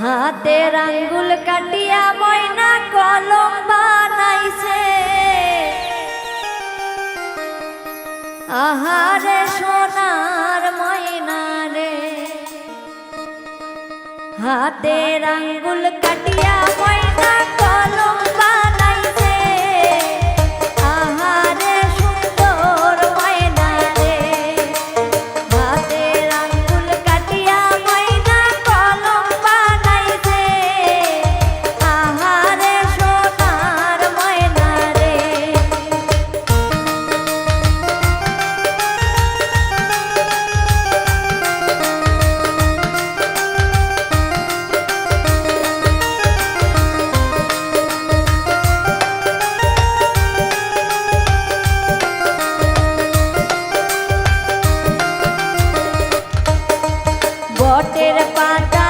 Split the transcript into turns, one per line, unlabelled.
হাতের আঙ্গুল কাটিয়া ময়না কলম বানাইছে। আহারে সোনার ময়না রে। হাতের আঙ্গুল কাটিয়া ময়না ஓட்டிருப்பான்